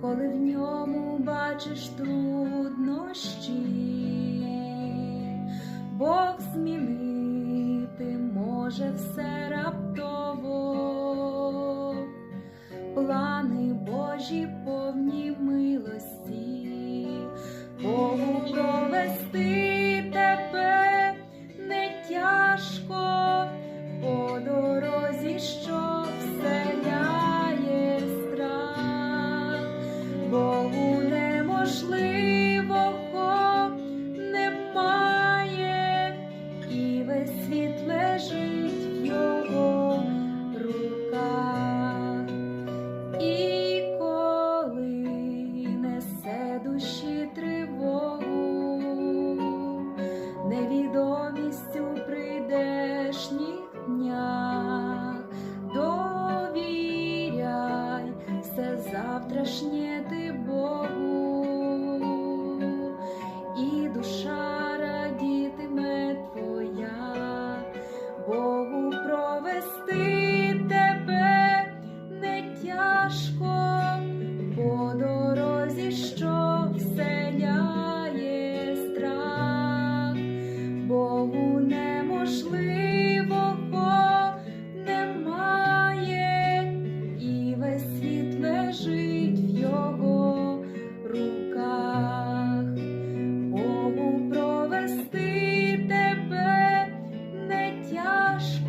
коли в ньому бачиш труднощі, Бог змінити може все раптово, плани Божі повні милості. неможливо. much.